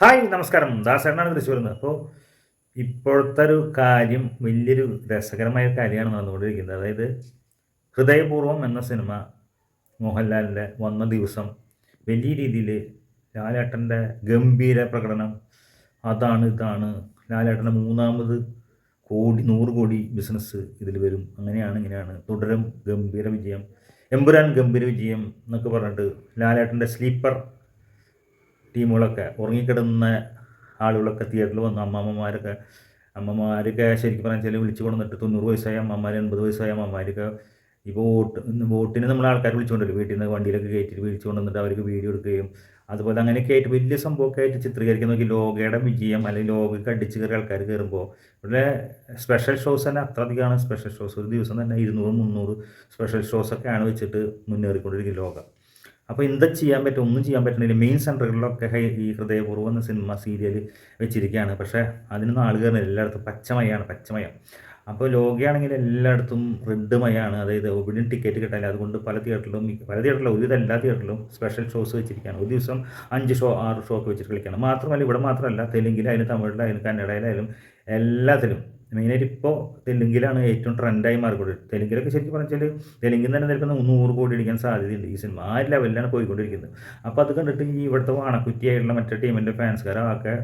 Hi നമസ്കാരം. ദാസേട്ടനാണ് തൃശ്ശൂരിൽ നിന്ന് അപ്പോൾ ഇപ്പോഴത്തെ ഒരു കാര്യം വലിയൊരു രസകരമായ കാര്യമാണ് നടന്നുകൊണ്ടിരിക്കുന്നത്. അതായത് ഹൃദയപൂർവം എന്ന സിനിമ മോഹൻലാലിന്റെ വന്ന ദിവസം വലിയ രീതിയിൽ ലാലേട്ടന്റെ ഗംഭീര പ്രകടനം. അതാണ് ഇതാണ്. ലാലേട്ടന്റെ മൂന്നാമത് കോടി നൂറ് കോടി ബിസിനസ് ഇതിൽ വരും. അങ്ങനെയാണ് ഇങ്ങനെയാണ്. തുടരും ഗംഭീര വിജയം. എമ്പുരാൻ ഗംഭീര വിജയം എന്നൊക്കെ പറഞ്ഞിട്ട് ലാലേട്ടന്റെ സ്ലീപ്പർ ടീമുകളൊക്കെ ഉറങ്ങിക്കിടന്ന ആളുകളൊക്കെ തിയേറ്ററിൽ വന്നു. അമ്മമ്മമാരൊക്കെ അമ്മമാരൊക്കെ ശരിക്കും പറഞ്ഞാൽ വിളിച്ചു കൊണ്ടുവന്നിട്ട് തൊണ്ണൂറ് വയസ്സായ അമ്മമാർ എൺപത് വയസ്സായ അമ്മമാരൊക്കെ ഇപ്പോൾ വോട്ട് വോട്ടിന് നമ്മൾ ആൾക്കാർ വിളിച്ചുകൊണ്ടുവരും വീട്ടിൽ നിന്ന് വണ്ടിയിലൊക്കെ കയറ്റിട്ട് വിളിച്ചു കൊണ്ടുവന്നിട്ട് അവർക്ക് വീഡിയോ എടുക്കുകയും അതുപോലെ അങ്ങനെയൊക്കെ ആയിട്ട് വലിയ സംഭവമൊക്കെ ആയിട്ട് ചിത്രീകരിക്കുന്ന നോക്കി. ലോകയുടെ വിജയം അല്ലെങ്കിൽ ലോകയ്ക്ക് അടിച്ചു കയറി ആൾക്കാർ കയറുമ്പോൾ ഇവിടെ സ്പെഷ്യൽ ഷോസ് തന്നെ അത്ര അധികമാണ്. സ്പെഷ്യൽ ഷോസ് ഒരു ദിവസം തന്നെ ഇരുന്നൂറ് മുന്നൂറ് സ്പെഷ്യൽ ഷോസൊക്കെയാണ് വെച്ചിട്ട് മുന്നേറിക്കൊണ്ടിരിക്കുന്നത് ലോകം. അപ്പോൾ എന്താ ചെയ്യാൻ പറ്റും ഒന്നും ചെയ്യാൻ പറ്റുന്നില്ല. മെയിൻ സെന്ററുകളിലൊക്കെ ഈ ഹൃദയപൂർവം എന്ന സിനിമ സീരിയൽ വെച്ചിരിക്കുകയാണ് പക്ഷേ അതിനൊന്നും ആളുകൾ എല്ലായിടത്തും പച്ചമയാണ് പച്ചമയം. അപ്പോൾ ലോകയാണെങ്കിൽ എല്ലായിടത്തും റെഡ് മയാണ്. അതായത് എവിടെയും ടിക്കറ്റ് കിട്ടാൻ അതുകൊണ്ട് പല തിയേറ്ററിലും പല തിയേറ്ററിലും ഒരുവിധം എല്ലാ തിയേറ്ററിലും സ്പെഷ്യൽ ഷോസ് വെച്ചിരിക്കുകയാണ്. ഒരു ദിവസം അഞ്ച് ഷോ ആറ് ഷോ ഒക്കെ വെച്ചിട്ട് കളിക്കുകയാണ്. മാത്രമല്ല ഇവിടെ മാത്രമല്ല തെലുങ്കിലായാലും തമിഴിലായാലും കന്നഡയിലായാലും എല്ലാത്തിലും മെയിനായിട്ട് ഇപ്പോൾ തെലുങ്കിലാണ് ഏറ്റവും ട്രെൻഡായി മാറിക്കൊണ്ടിരിക്കുന്നത് തെലുങ്കിലൊക്കെ ശരിക്കും പറഞ്ഞാൽ തെലുങ്കിൽ തന്നെ നിൽക്കുന്ന നൂറ് കോടി അടിക്കാൻ സാധ്യതയുണ്ട്. ഈ സിനിമ ആ ലെവലിലാണ് പോയിക്കൊണ്ടിരിക്കുന്നത്. അപ്പോൾ അത് കണ്ടിട്ട് ഈ ഇവിടുത്തെ വാണക്കുറ്റിയായിട്ടുള്ള മറ്റേ ടീമിന്റെ ഫാൻസുകാരൊക്കെ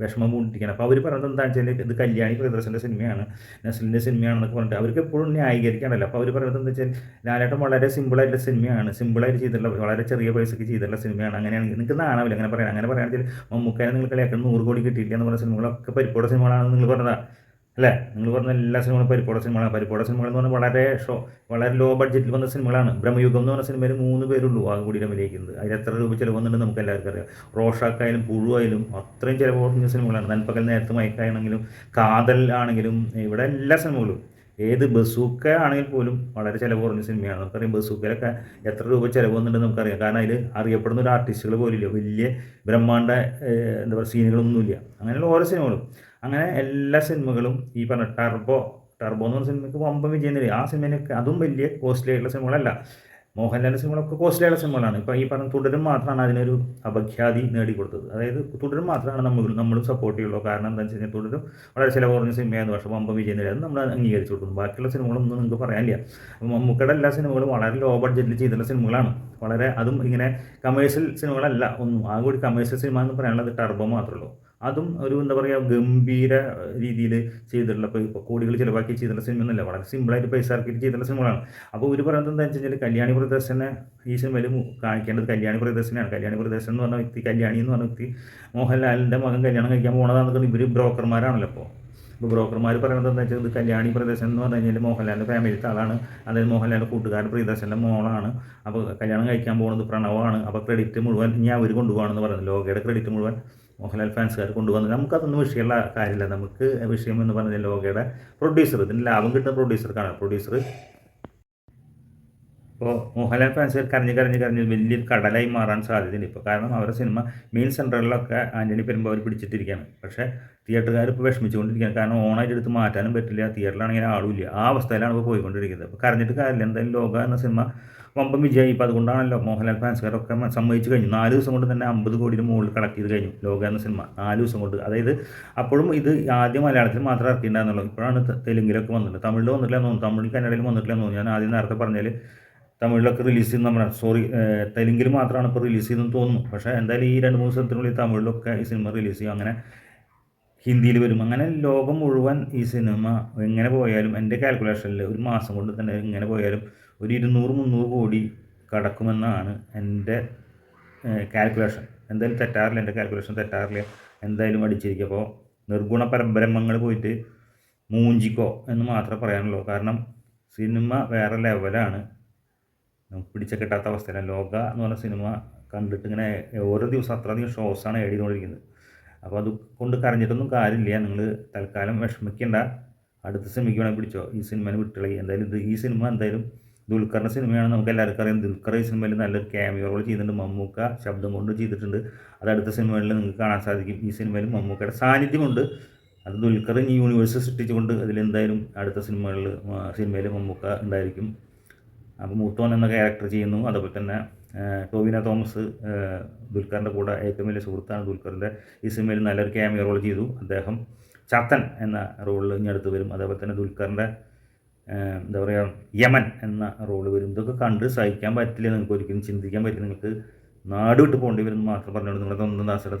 വിഷമം പൂണ്ടിരിക്കുകയാണ്. അപ്പോൾ അവർ പറയുന്നത് എന്താണെന്ന് വെച്ചാൽ ഇത് കല്യാണി പ്രദർശന്റെ സിനിമയാണ് നസലിന്റെ സിനിമയാണെന്നൊക്കെ പറഞ്ഞിട്ട് അവർക്ക് എപ്പോഴും ന്യായീകരിക്കാണല്ലോ അപ്പോൾ അവർ പറയുന്നത് എന്താ വെച്ചാൽ ലാലേട്ടൻ വളരെ സിമ്പിളായിട്ടുള്ള സിനിമയാണ് സിമ്പിളായിട്ട് ചെയ്തിട്ടുള്ള വളരെ ചെറിയ പൈസയ്ക്ക് ചെയ്തിട്ടുള്ള സിനിമയാണ് അങ്ങനെയാണെങ്കിൽ നിങ്ങൾക്ക് നാണാവില്ല അങ്ങനെ പറയാം അങ്ങനെ പറയുകയാണെങ്കിൽ മമ്മൂക്കാരെ നിങ്ങൾ കളിയാക്കാൻ നൂറ് കോടി കിട്ടിയില്ല എന്ന് പറഞ്ഞ സിനിമകളൊക്കെ പരിപ്പോടെ സിനിമകളാണെന്ന് നിങ്ങൾ പറഞ്ഞതാണ് അല്ലേ? നിങ്ങൾ പറഞ്ഞ എല്ലാ സിനിമകളും പരിപ്പോട സിനിമകളാണ്. പരിപ്പോട സിനിമകൾ എന്ന് പറഞ്ഞാൽ വളരെ ഷോ വളരെ ലോ ബഡ്ജറ്റിൽ വന്ന സിനിമകളാണ്. ബ്രഹ്മയുഗം എന്ന് പറഞ്ഞ സിനിമയിൽ മൂന്ന് പേരുള്ളൂ ആ കൂടി അഭിനയിക്കുന്നത്. അതിൽ എത്ര രൂപ ചിലവ് വന്നിട്ടുണ്ട് നമുക്ക് എല്ലാവർക്കും അറിയാം. റോഷാക്കായാലും പുഴുവായാലും അത്രയും ചിലവ് കുറഞ്ഞ സിനിമകളാണ്. നൻപകൽ നേരത്തെ മയക്കാണെങ്കിലും കാതൽ ആണെങ്കിലും ഇവിടെ എല്ലാ സിനിമകളും. ഏത് ബസൂക്ക ആണെങ്കിൽ പോലും വളരെ ചിലവ് കുറഞ്ഞ സിനിമയാണ്. നമുക്കറിയാം ബസൂക്കയിലൊക്കെ എത്ര രൂപ ചിലവ് നമുക്കറിയാം. കാരണം അതിൽ അറിയപ്പെടുന്ന ഒരു ആർട്ടിസ്റ്റുകൾ പോലില്ല വലിയ ബ്രഹ്മാണ്ട എന്താ പറയുക സീനുകളൊന്നുമില്ല അങ്ങനെയുള്ള ഓരോ സിനിമകളും. അങ്ങനെ എല്ലാ സിനിമകളും ഈ പറഞ്ഞ ടർബോ ടർബോ എന്ന് പറഞ്ഞ സിനിമയ്ക്ക് വമ്പം വിജയം ആ സിനിമയൊക്കെ അതും വലിയ കോസ്റ്റ്ലി ആയിട്ടുള്ള സിനിമകളല്ല മോഹൻലാലിന്റെ സിനിമകളൊക്കെ കോസ്റ്റ്ലി ആയിട്ടുള്ള സിനിമകളാണ് ഇപ്പോൾ ഈ പറഞ്ഞ തുടരും മാത്രമാണ് അതിനൊരു അപഖ്യാതി നേടിക്കൊടുത്തത്. അതായത് തുടരും മാത്രമാണ് നമ്മൾ നമ്മളും സപ്പോർട്ട് ചെയ്യുള്ളൂ. കാരണം എന്താ വെച്ച് കഴിഞ്ഞാൽ തുടരും വളരെ ചില കുറഞ്ഞ സിനിമയായിരുന്നു പക്ഷേ വമ്പം വിജയം അത് നമ്മൾ അംഗീകരിച്ചു കൊടുക്കുന്നു. ബാക്കിയുള്ള സിനിമകളൊന്നും നിങ്ങൾക്ക് പറയാനില്ല. അപ്പോൾ മമ്മൂക്കയുടെ എല്ലാ സിനിമകളും വളരെ ലോ ബഡ്ജറ്റിൽ ചെയ്തിട്ടുള്ള സിനിമകളാണ് വളരെ അതും ഇങ്ങനെ കമേഴ്ഷ്യൽ സിനിമകളല്ല ഒന്നും ആകെ ഒരു കമേഴ്ഷ്യൽ സിനിമ എന്ന് പറയാനുള്ളത് ടർബോ മാത്രമേ ഉള്ളൂ. അതും ഒരു എന്താ പറയുക ഗംഭീര രീതിയിൽ ചെയ്തിട്ടുള്ള ഇപ്പോൾ ഇപ്പോൾ കോടികൾ ചിലവാക്കി ചെയ്തിട്ടുള്ള സിനിമ എന്നല്ല വളരെ സിമ്പിളായിട്ട് പൈസ ഇറക്കിയിട്ട് ചെയ്തിട്ടുള്ള സിനിമകളാണ്. അപ്പോൾ ഒരു പറയുന്നത് എന്താ വെച്ച് കഴിഞ്ഞാൽ കല്യാണി പ്രദർശനെ ഈ സിനിമയിൽ കാണിക്കേണ്ടത് കല്യാണി പ്രദർശനാണ് കല്യാണി പ്രദർശൻ എന്ന് പറഞ്ഞ വ്യക്തി കല്യാണി എന്ന് പറഞ്ഞ വ്യക്തി മോഹൻലാലിന്റെ മകൻ കല്യാണം കഴിക്കാൻ പോണതാണെന്ന് ഇവർ ബ്രോക്കർമാരാണല്ലോ അപ്പോൾ ഇപ്പോൾ ബ്രോക്കർമാർ പറയുന്നത് എന്താ വെച്ചാൽ ഇത് കല്യാണി പ്രദർശൻ എന്ന് പറഞ്ഞു കഴിഞ്ഞാൽ മോഹൻലാലിന്റെ ഫാമിലിത്തെ ആളാണ്. അതായത് മോഹൻലാലിന്റെ കൂട്ടുകാരൻ പ്രിയദർശന്റെ മോളാണ്. അപ്പോൾ കല്യാണം കഴിക്കാൻ പോകുന്നത് പ്രണവമാണ് അപ്പോൾ ക്രെഡിറ്റ് മുഴുവൻ ഞാൻ അവർ കൊണ്ടുപോകണമെന്ന് പറയുന്നത് ലോകയുടെ ക്രെഡിറ്റ് മുഴുവൻ. മോഹൻലാൽ ഫാൻസുകാർ കൊണ്ടുവന്നത് നമുക്കതൊന്നും വിഷയമുള്ള കാര്യമില്ല. നമുക്ക് വിഷയം എന്ന് പറഞ്ഞാൽ ലോകയുടെ പ്രൊഡ്യൂസർ ഇതിന് ലാഭം കിട്ടുന്ന പ്രൊഡ്യൂസർക്കാണ് പ്രൊഡ്യൂസർ ഇപ്പോൾ മോഹൻലാൽ ഫാൻസ് കരഞ്ഞ് കരഞ്ഞ് കരഞ്ഞ് വലിയൊരു കടലായി മാറാൻ സാധ്യതയുണ്ട്. ഇപ്പോൾ കാരണം അവരുടെ സിനിമ മെയിൻ സെന്ററിലൊക്കെ ആന്റണി പെരുമ്പോൾ അവർ പിടിച്ചിട്ടിരിക്കുകയാണ്. പക്ഷേ തിയേറ്ററുകാർ ഇപ്പോൾ വിഷമിച്ചുകൊണ്ടിരിക്കുകയാണ്. കാരണം ഓണായിട്ട് എടുത്ത് മാറ്റാനും പറ്റില്ല. തിയേറ്ററിലാണെങ്കിൽ ആളുമില്ല ആ അവസ്ഥയിലാണ് ഇപ്പോൾ പോയിക്കൊണ്ടിരിക്കുന്നത്. അപ്പോൾ കരഞ്ഞിട്ട് കാര്യമില്ല. എന്തായാലും ലോക എന്ന സിനിമ വമ്പം വിജയമായി. ഇപ്പോൾ അതുകൊണ്ടാണല്ലോ മോഹൻലാൽ ഫാൻസുകാരൊക്കെ സമ്മതിച്ചു കഴിഞ്ഞു. നാല് ദിവസം കൊണ്ട് തന്നെ അമ്പത് കോടിയുടെ മുകളിൽ കളക്ട് ചെയ്ത് കഴിഞ്ഞു ലോക എന്ന സിനിമ നാല് ദിവസം കൊണ്ട്. അതായത് അപ്പോഴും ഇത് ആദ്യം മലയാളത്തിൽ മാത്രമേ ഇറക്കിയിട്ടുണ്ടായിരുന്നുള്ളൂ. ഇപ്പോഴാണ് തെലുങ്കിലൊക്കെ വന്നിട്ടുണ്ട് തമിഴിൽ വന്നിട്ടില്ല തോന്നുന്നു. തമിഴ് കന്നഡയിൽ വന്നിട്ടില്ല തോന്നുന്നു. ഞാൻ ആദ്യം നേരത്തെ പറഞ്ഞാൽ തമിഴിലൊക്കെ റിലീസ് ചെയ്യുന്ന നമ്മുടെ സോറി തെലുങ്കിൽ മാത്രമാണ് ഇപ്പോൾ റിലീസ് ചെയ്തെന്ന് തോന്നുന്നു. പക്ഷേ എന്തായാലും ഈ രണ്ട് മൂന്ന് സ്ഥലത്തിനുള്ളിൽ തമിഴിലൊക്കെ ഈ സിനിമ റിലീസ് ചെയ്യും. അങ്ങനെ ഹിന്ദിയിൽ വരും. അങ്ങനെ ലോകം മുഴുവൻ ഈ സിനിമ എങ്ങനെ പോയാലും എന്റെ കാൽക്കുലേഷനിൽ ഒരു മാസം കൊണ്ട് തന്നെ എങ്ങനെ പോയാലും ഒരു ഇരുന്നൂറ് മുന്നൂറ് കോടി കടക്കുമെന്നാണ് എന്റെ കാൽക്കുലേഷൻ എന്തായാലും തെറ്റാറില്ല എന്റെ കാൽക്കുലേഷൻ തെറ്റാറില്ല. എന്തായാലും അടിച്ചിരിക്കും. അപ്പോൾ നിർഗുണ പരബ്രഹ്മങ്ങൾ പോയിട്ട് മൂഞ്ചിക്കോ എന്ന് മാത്രമേ പറയാനുള്ളൂ. കാരണം സിനിമ വേറെ ലെവലാണ് നമുക്ക് പിടിച്ച കിട്ടാത്ത അവസ്ഥയിലാണ് ലോക എന്ന് പറഞ്ഞ സിനിമ കണ്ടിട്ട് ഇങ്ങനെ ഓരോ ദിവസം അത്രയധികം ഷോസാണ് എഴുതിക്കൊണ്ടിരിക്കുന്നത് അപ്പോൾ അത് കൊണ്ട് കരഞ്ഞിട്ടൊന്നും കാര്യമില്ല. നിങ്ങൾ തൽക്കാലം വിഷമിക്കേണ്ട. അടുത്ത സിനിമയ്ക്ക് വേണമെങ്കിൽ പിടിച്ചോ. ഈ സിനിമനെ വിട്ടുകളി. എന്തായാലും ഇത് ഈ സിനിമ എന്തായാലും ദുൽഖറിന്റെ സിനിമയാണ്. നമുക്ക് എല്ലാവർക്കും അറിയാം. ദുൽഖർ ഈ സിനിമയിൽ നല്ലൊരു ക്യാമിയോ റോൾ ചെയ്തിട്ടുണ്ട്. മമ്മൂക്ക ശബ്ദം കൊണ്ട് ചെയ്തിട്ടുണ്ട്. അത് അടുത്ത സിനിമകളിൽ നിങ്ങൾക്ക് കാണാൻ സാധിക്കും. ഈ സിനിമയിൽ മമ്മൂക്കയുടെ സാന്നിധ്യമുണ്ട്. അത് ദുൽഖർ ഈ യൂണിവേഴ്സ് സൃഷ്ടിച്ചുകൊണ്ട് അതിലെന്തായാലും അടുത്ത സിനിമകളിൽ സിനിമയിൽ മമ്മൂക്ക ഉണ്ടായിരിക്കും. അപ്പോൾ മൂത്തോൻ എന്ന ക്യാരക്ടർ ചെയ്യുന്നു. അതുപോലെ തന്നെ ടോവിന തോമസ് ദുൽഖറിന്റെ കൂടെ ഏറ്റവും വലിയ സുഹൃത്താണ് ദുൽഖറിന്റെ ഈ സിനിമയിൽ നല്ലൊരു ക്യാമിയ റോൾ ചെയ്തു. അദ്ദേഹം ചത്തൻ എന്ന റോളിൽ ഇനി അടുത്ത് വരും. അതേപോലെ തന്നെ ദുൽഖറിന്റെ എന്താ പറയുക യമൻ എന്ന റോൾ വരും. ഇതൊക്കെ കണ്ട് സഹിക്കാൻ പറ്റില്ല. നിങ്ങൾക്ക് ഒരിക്കലും ചിന്തിക്കാൻ പറ്റില്ല. നിങ്ങൾക്ക് നാട് വിട്ട് പോകേണ്ടി വരും മാത്രം പറഞ്ഞുകൊണ്ട് നിങ്ങളുടെ സ്വന്തം ദാസയുടെ